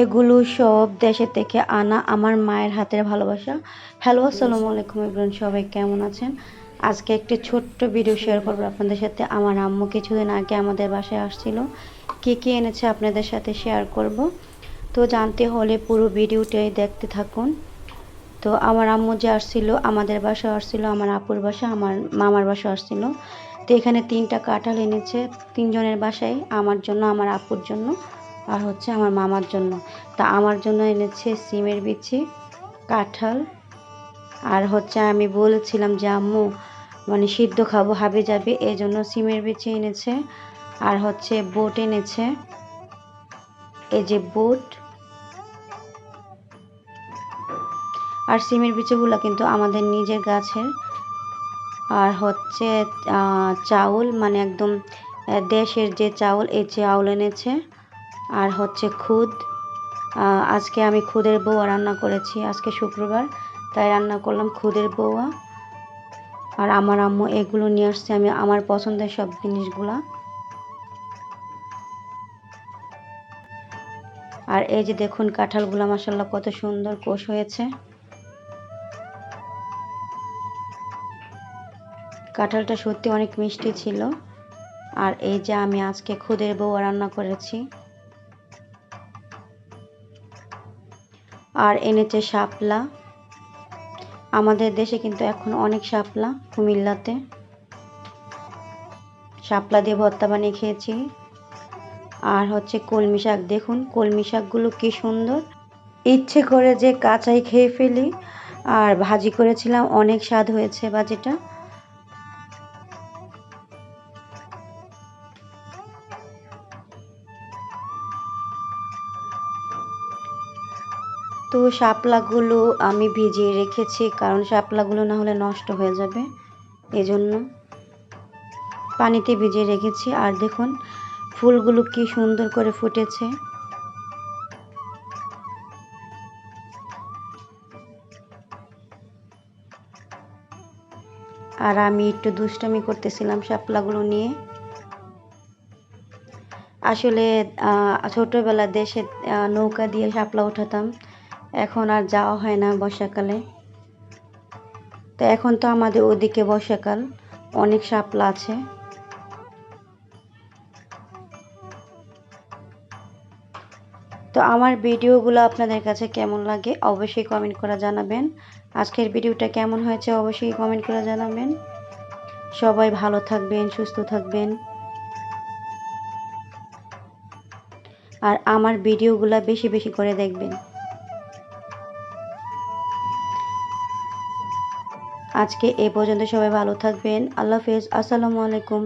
এগুলো সব দেশে থেকে আনা আমার মায়ের হাতের ভালোবাসা। হ্যালো আসসালামু আলাইকুম ইব্রাহিম সবাই কেমন আছেন? আজকে একটি ছোট্ট ভিডিও শেয়ার করব আপনাদের সাথে। আমার আম্মু কিছুদিন আগে আমাদের বাসায় আসছিল। কী কী এনেছে আপনাদের সাথে শেয়ার করব। তো জানতে হলে পুরো ভিডিওটাই দেখতে থাকুন। তো আমার আম্মু যে আসছিল, আমাদের বাসা আসছিল, আমার আপুর বাসা আমার মামার বাসা আসছিল। তো এখানে তিনটা কাঁঠাল এনেছে, তিনজনের বাসায়, আমার জন্য, আমার আপুর জন্য। আর হচ্ছে আমার মামার জন্য। তা আমার জন্য এনেছে সিমের বিচি, কাঁঠাল, আর হচ্ছে আমি বলেছিলাম যে, আম্মু মানে সিদ্ধ খাব, হাবে যাবে। এই জন্য সিমের বিচি এনেছে, আর হচ্ছে বোট এনেছে। এই যে বোট আর সিমের বিচিগুলো কিন্তু আমাদের নিজের গাছের। আর হচ্ছে চাউল মানে একদম দেশের যে চাউল, এই চাউল এনেছে। আর হচ্ছে খুদ। আজকে আমি খুদের বউয়া রান্না করেছি, আজকে শুক্রবার। তাই রান্না করলাম খুদের বউয়া আর আমার আম্মু এগুলো নিয়ে আসছে, আমি আমার পছন্দের সব জিনিসগুলা। আর এই যে দেখুন কাঁঠালগুলো মাসাল্লাহ কত সুন্দর কোষ হয়েছে। কাঁঠালটা সত্যি অনেক মিষ্টি ছিল। আর এই যে আমি আজকে খুদের বউয়া রান্না করেছি। আর এনেছে শাপলা। আমাদের দেশে কিন্তু এখন অনেক শাপলা কুমিল্লাতে। শাপলা দিয়ে ভর্তা বানিয়ে খেয়েছি। আর হচ্ছে কলমি শাক, দেখুন কলমি শাকগুলো কি সুন্দর। ইচ্ছে করে যে কাঁচাই খেয়ে ফেলি। আর ভাজি করেছিলাম, অনেক স্বাদ হয়েছে ভাজিটা। তো শাপলাগুলো আমি ভিজিয়ে রেখেছি, কারণ শাপলাগুলো না হলে নষ্ট হয়ে যাবে। এজন্য পানিতে ভিজিয়ে রেখেছি। আর দেখুন, ফুলগুলো কি সুন্দর করে ফুটেছে। আর আমি একটু দুষ্টামি করতেছিলাম শাপলাগুলো নিয়ে। আসলে ছোটবেলা দেশে নৌকা দিয়ে শাপলা উঠাতাম এখন আর যাওয়া হয় না বর্ষাকালে। তো এখন তো আমাদের ওদিকে বর্ষাকাল, অনেক শাপলা আছে। তো আমার ভিডিওগুলো আপনাদের কাছে কেমন লাগে অবশ্যই কমেন্ট করে জানাবেন। আজকের ভিডিওটা কেমন হয়েছে অবশ্যই কমেন্ট করে জানাবেন। সবাই ভালো থাকবেন, সুস্থ থাকবেন। আর আমার ভিডিওগুলো বেশি বেশি করে দেখবেন। আজকে এ পর্যন্ত সবাই ভালো থাকবেন। আল্লাহ হাফেজ। আসসালামু আলাইকুম।